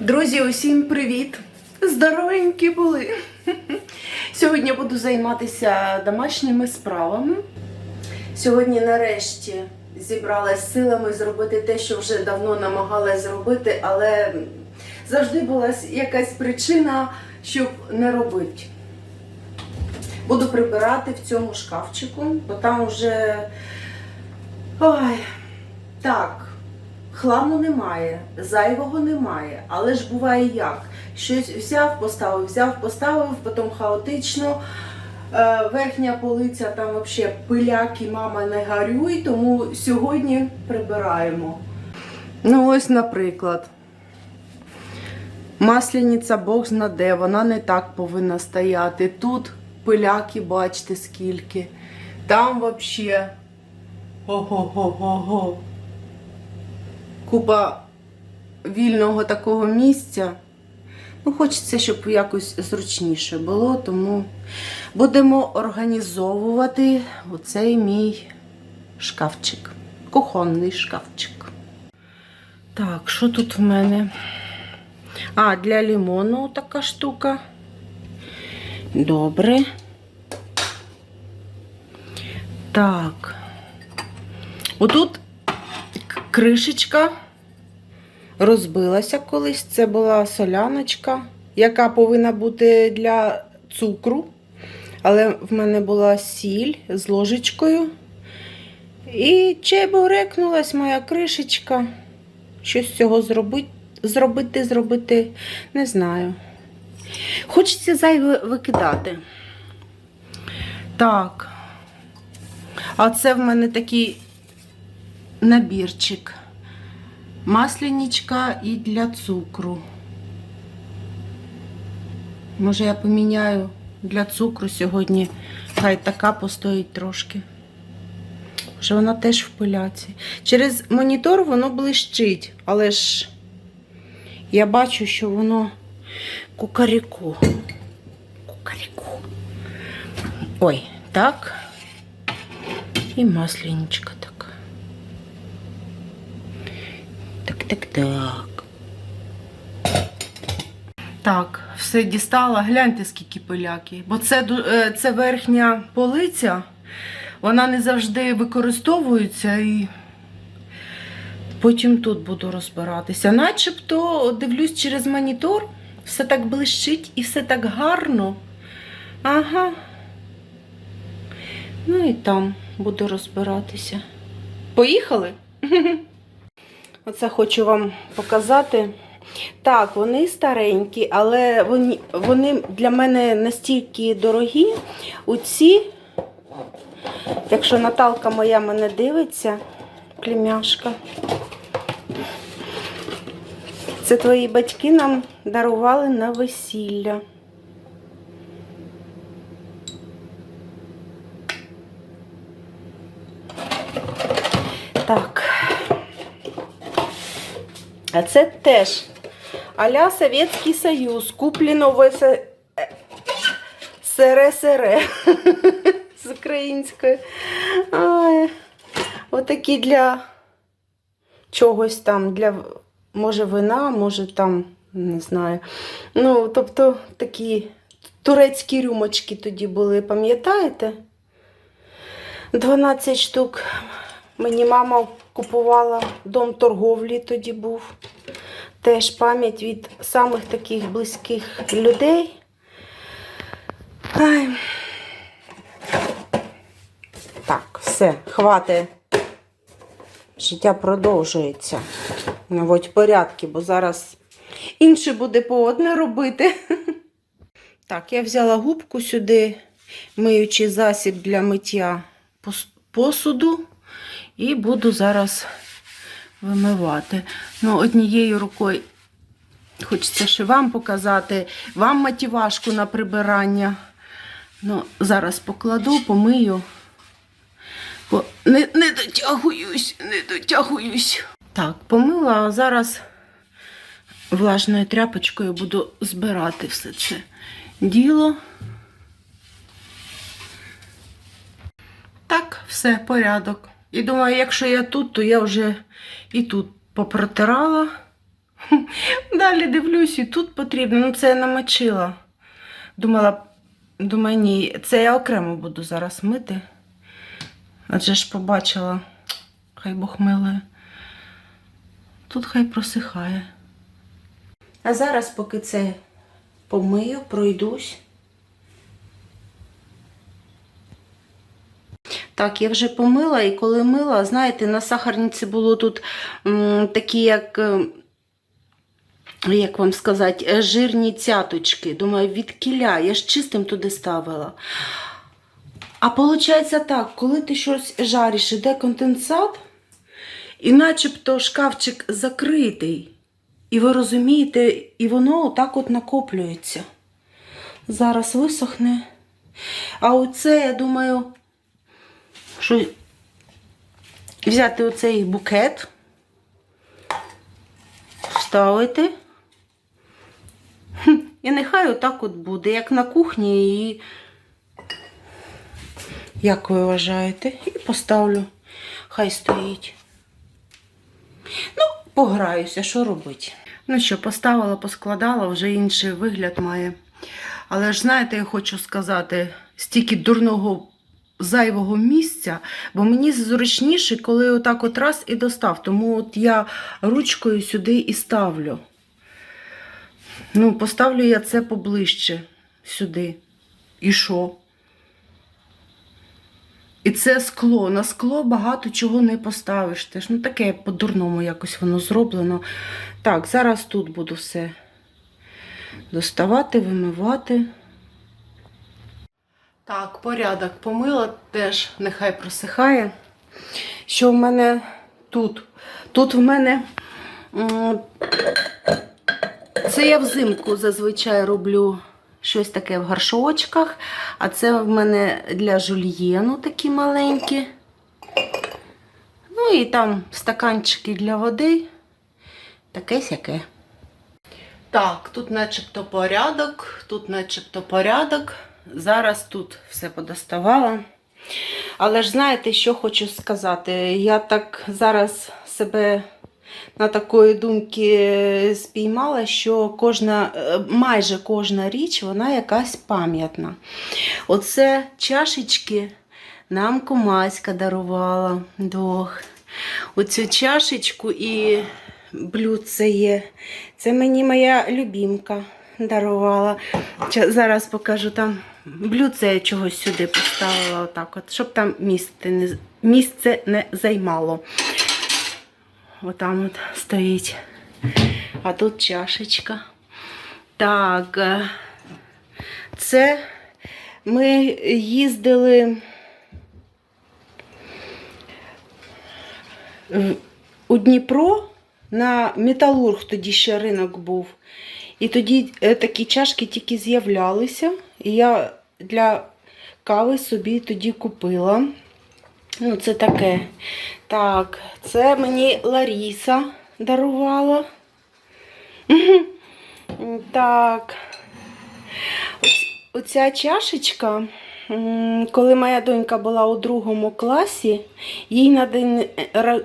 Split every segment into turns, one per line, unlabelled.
Друзі, усім привіт! Здоровенькі були! Сьогодні буду займатися домашніми справами. Сьогодні, нарешті, зібралась силами зробити те, що вже давно намагалась зробити, але завжди була якась причина, щоб не робити. Буду прибирати в цьому шкафчику, бо там вже. Ой, так. Хламу немає, зайвого немає, але ж буває як. Щось взяв, поставив, взяв, поставив, потім хаотично. Е, Верхня полиця там взагалі пиляки, мама не горюй, тому сьогодні прибираємо. Ну, ось, наприклад, масляниця Бог знаде, вона не так повинна стояти. Тут пиляки, бачите, скільки. Там взагалі. Ого-го-го-го купа вільного такого місця. Ну, Хочеться, щоб якось зручніше було, тому будемо організовувати оцей мій шкафчик. Кухонний шкафчик. Так, що тут в мене? А, для лимону така штука. Добре. Так. Отут кришечка розбилася колись. Це була соляночка, яка повинна бути для цукру. Але в мене була сіль з ложечкою. І чебурекнулась моя кришечка. Щось з цього зробити, зробити, зробити, не знаю. Хочеться зайве викидати. Так. А це в мене такий набірчик. Масляничка і для цукру. Може, я поміняю для цукру сьогодні. Хай така постоїть трошки. Може, вона теж в пиляці. Через монітор воно блищить, але ж я бачу, що воно кукаріку. Кукаріку. Ой, так. І масляничка така. Так, так, так. Так, все дістала. Гляньте, скільки пиляки. Бо це, е, це верхня полиця. Вона не завжди використовується і потім тут буду розбиратися. Начебто дивлюсь через монітор, все так блищить і все так гарно. Ага. Ну і там буду розбиратися. Поїхали? Оце хочу вам показати. Так, вони старенькі, але вони, вони для мене настільки дорогі. Оці, якщо Наталка моя мене дивиться, племяшка. Це твої батьки нам дарували на весілля. Так. А це теж а-ля Совєтський Союз, куплено в СРСР з української. Отакі для чогось там, для, може, вина, може там, не знаю. Ну, тобто такі турецькі рюмочки тоді були, пам'ятаєте? 12 штук. Мені мама купувала дом торговлі тоді був. Теж пам'ять від самих таких близьких людей. Ай. Так, все, хватить. Життя продовжується. Наводь порядки, бо зараз інше буде по одне робити. Так, я взяла губку сюди, миючий засіб для миття посуду. І буду зараз вимивати. Ну, однією рукою хочеться ще вам показати, вам мотивашку на прибирання. Ну, зараз покладу, помию. Бо не, не дотягуюсь, не дотягуюсь. Так, помила, а зараз влажною тряпочкою буду збирати все це діло. Так, все, порядок. І думаю, якщо я тут, то я вже і тут попротирала. Далі дивлюсь, і тут потрібно. Ну, це я намочила. Думала, думаю, ні, це я окремо буду зараз мити. Адже ж побачила, хай Бог милує. Тут хай просихає. А зараз, поки це помию, пройдусь. Так, я вже помила, і коли мила, знаєте, на сахарниці було тут м, такі, як, е, як вам сказати, е, жирні цяточки. Думаю, від кіля, я ж чистим туди ставила. А виходить так, коли ти щось жариш, іде конденсат, і начебто шкафчик закритий. І ви розумієте, і воно отак от накоплюється. Зараз висохне. А оце, я думаю, що взяти оцей букет, вставити. І нехай отак от буде, як на кухні, і як ви вважаєте, і поставлю, хай стоїть. Ну, пограюся, що робити. Ну що, поставила, поскладала, вже інший вигляд має. Але ж знаєте, я хочу сказати, стільки дурного зайвого місця, бо мені зручніше, коли отак от раз і достав. Тому от я ручкою сюди і ставлю. Ну, поставлю я це поближче сюди. І що? І це скло. На скло багато чого не поставиш. Теж. Ну, таке по-дурному якось воно зроблено. Так, зараз тут буду все доставати, вимивати. Так, порядок помила теж нехай просихає. Що в мене тут? Тут в мене це я взимку зазвичай роблю щось таке в горшочках, а це в мене для жульєну такі маленькі. Ну і там стаканчики для води. Таке сяке. Так, тут начебто порядок, тут начебто порядок. Зараз тут все подоставала. Але ж знаєте, що хочу сказати? Я так зараз себе на такої думки спіймала, що кожна, е, майже кожна річ, вона якась пам'ятна. Оце чашечки нам кумаська дарувала двох. Оцю чашечку і блюдце є. Це мені моя любімка дарувала. Зараз покажу там блюдце я чогось сюди поставила, отак от, щоб там місце не, місце не займало. Отам от стоїть. А тут чашечка. Так, е, це ми їздили у Дніпро на Металург, тоді ще ринок був. І тоді е, такі чашки тільки з'являлися. І я для кави собі тоді купила. Ну, це таке. Так, це мені Ларіса дарувала. Так. Оця чашечка, коли моя донька була у другому класі, їй на день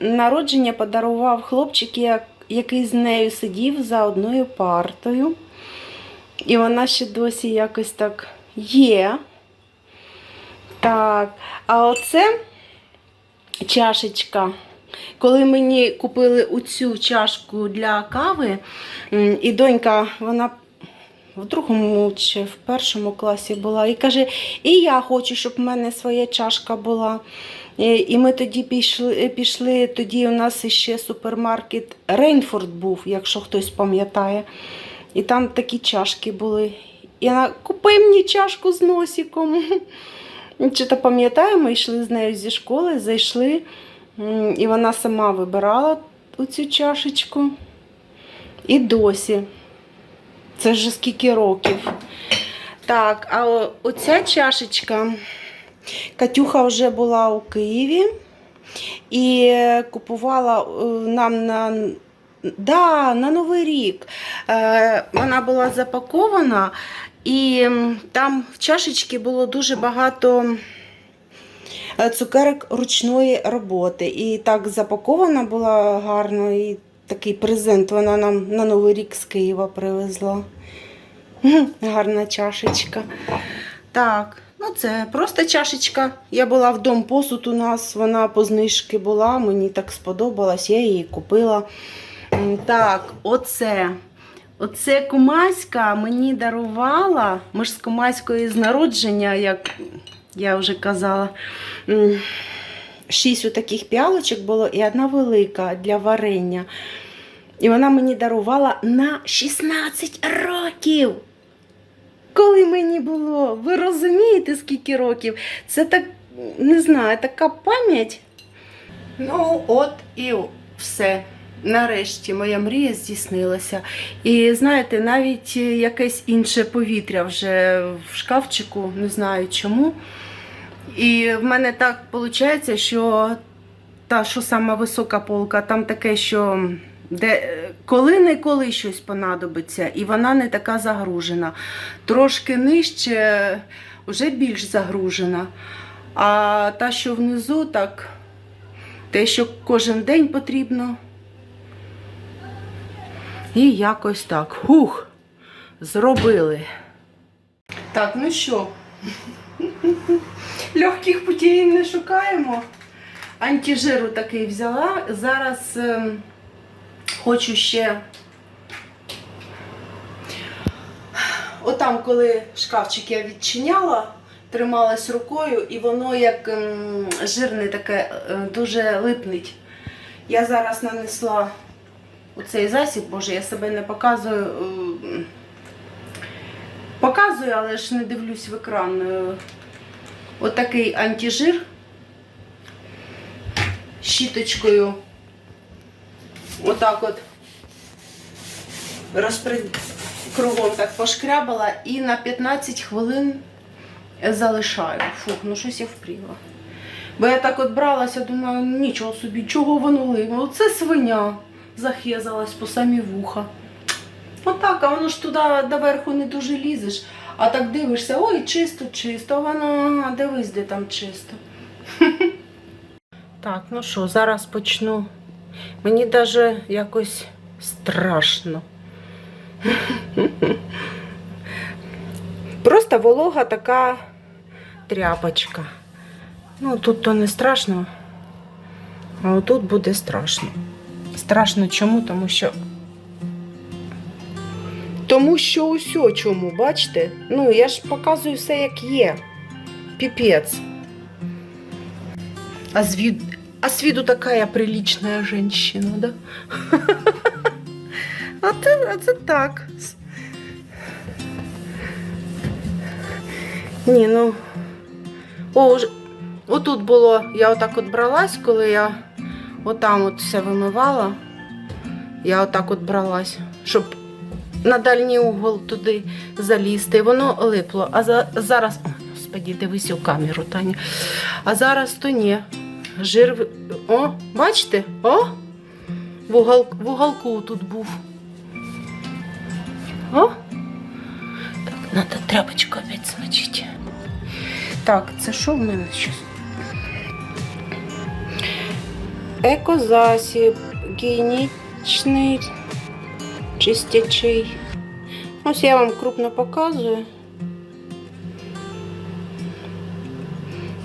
народження подарував хлопчик, як- який з нею сидів за одною партою. І вона ще досі якось так є. Так, а оце чашечка. Коли мені купили оцю чашку для кави, і донька, вона в другому чи в першому класі була, і каже: І я хочу, щоб в мене своя чашка була. І ми тоді пішли, пішли, тоді у нас ще супермаркет Рейнфорд був, якщо хтось пам'ятає. І там такі чашки були. І вона купи мені чашку з носиком. Чи то пам'ятаю, ми йшли з нею зі школи, зайшли, і вона сама вибирала оцю чашечку. І досі. Це вже скільки років. Так, а оця чашечка. Катюха вже була у Києві і е, купувала е, нам на, да, на Новий рік. Е, Вона була запакована, і там в чашечці було дуже багато е, цукерок ручної роботи. І так запакована була гарно. І такий презент вона нам на Новий рік з Києва привезла. Гарна чашечка. Так, ну це просто чашечка. Я була в дом посуд у нас, вона по знижки була, мені так сподобалась, я її купила. Так, оце. Оце кумаська мені дарувала. Ми ж з кумаської з народження, як я вже казала. Шість таких піалочок було і одна велика для варення. І вона мені дарувала на 16 років. Коли мені було, ви розумієте, скільки років? Це так, не знаю, така пам'ять. Ну, от і все. Нарешті моя мрія здійснилася. І знаєте, навіть якесь інше повітря вже в шкафчику, не знаю чому. І в мене так виходить, що та, що сама висока полка, там таке, що де коли-неколи щось понадобиться, і вона не така загружена. Трошки нижче вже більш загружена. А та, що внизу, так, те, що кожен день потрібно. І якось так. Хух, зробили. Так, ну що, легких путей не шукаємо. Антижиру такий взяла. Зараз ем, хочу ще. Отам, коли шкафчик я відчиняла, трималась рукою, і воно як ем, жирне таке е, дуже липнить. Я зараз нанесла оцей засіб, боже, я себе не показую. е, Показую, але ж не дивлюсь в екран. Е, Отакий антижир. Щіточкою. Отак от розпри... кругом так пошкрябала і на 15 хвилин залишаю. Фух, ну щось я впріла. Бо я так от бралася, думаю, нічого собі, чого воно лиме. Оце свиня захезалась по самі вуха. Отак, а воно ж туди доверху не дуже лізеш. А так дивишся, ой, чисто, чисто, воно, дивись, де там чисто. Так, ну що, зараз почну. Мені навіть якось страшно. Просто волога така тряпочка. Ну, тут то не страшно, а отут буде страшно. Страшно чому? Тому що. Тому що усьо чому, бачите? Ну, я ж показую все, як є. Піпець. А з, вид... а з виду такая приличная женщина, да? А це, а це так. Ні, ну. О. Отут було, я отак от бралась, коли я отам от все вимивала. Я отак от бралась, щоб на дальній угол туди залізти. Воно липло. А за... зараз. О, господі, дивись у камеру, Таня. А зараз то ні. Жир. О, бачите? О! В, угол... в уголку тут був. О! Так, треба тряпочку опять смочити. Так, це що в мене щось? Екозасіб, гігієнічний, чистячий. Ось я вам крупно показую.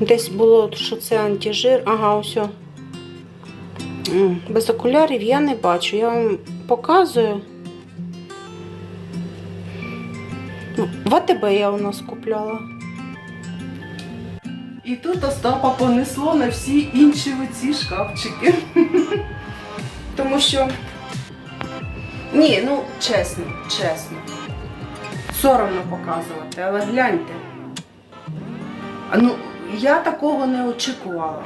Десь було, що це антижир. Ага, ось. Без окулярів я не бачу. Я вам показую. Ну, В АТБ я у нас купляла. І тут Остапа понесло на всі інші оці шкафчики. Тому що. Ні, ну чесно, чесно. Соромно показувати, але гляньте. Ну, я такого не очікувала.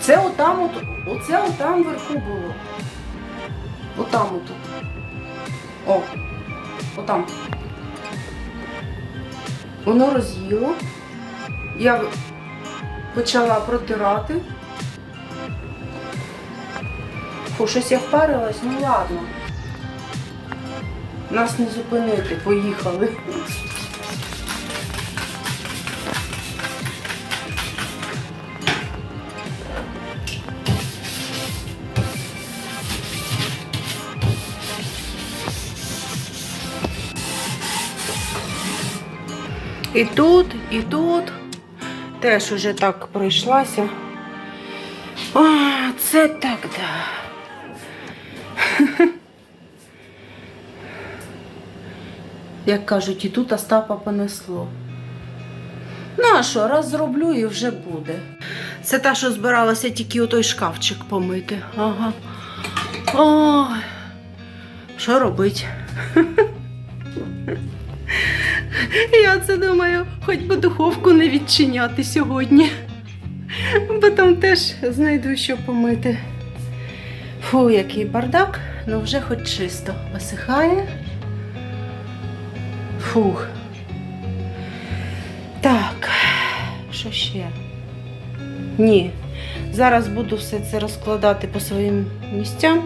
Це отам, от, оце отам вверху було. Отам от. О, отам. Воно роз'їло. Я почала протирати. Фу, щось я впарилась, ну ладно. Нас не зупинити, поїхали. І тут, і тут. Теж уже так пройшлася. О, це так, да. Як кажуть, і тут Остапа понесло. Ну, а що, раз зроблю і вже буде. Це та, що збиралася тільки отой шкафчик помити. Ага. Ой. Що робить? Я це думаю, хоч би духовку не відчиняти сьогодні. Бо там теж знайду, що помити. Фу, який бардак, ну вже хоч чисто висихає. Фух. Так, що ще? Ні. Зараз буду все це розкладати по своїм місцям.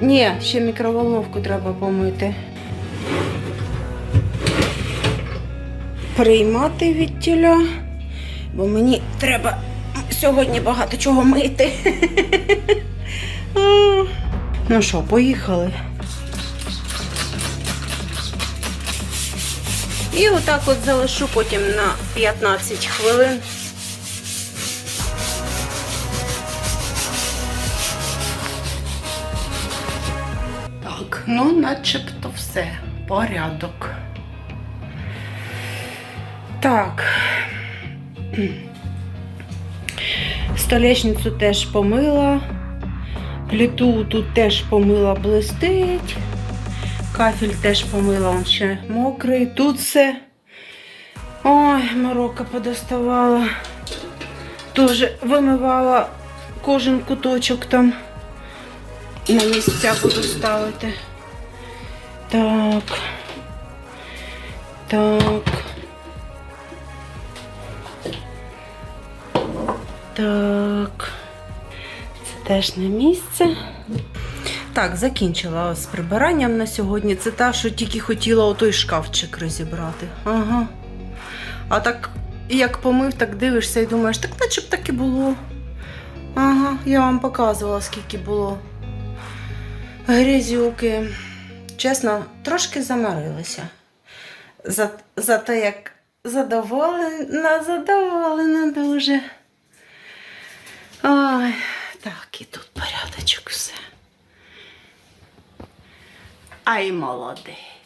Ні, ще мікроволновку треба помити. Приймати від тіля, бо мені треба сьогодні багато чого мити. Ну що, поїхали. І отак от залишу потім на 15 хвилин. Так, ну начебто все. Порядок. Так. Столешницю теж помила. Плиту тут теж помила блистить. Кафель теж помила, он ще мокрий. Тут все. Ой, морока подоставала. Теж вимивала кожен куточок там. На місця буду ставити. Так. Так. Так. Це теж на місце. Так, закінчила з прибиранням на сьогодні. Це та, що тільки хотіла отой шкафчик розібрати. Ага. А так, як помив, так дивишся і думаєш, так наче б так і було. Ага, я вам показувала, скільки було грязюки. Чесно, трошки замарилися. За, за те, як задоволена, задоволена дуже. Ой, так, і тут порядочок все. Ай, молодець.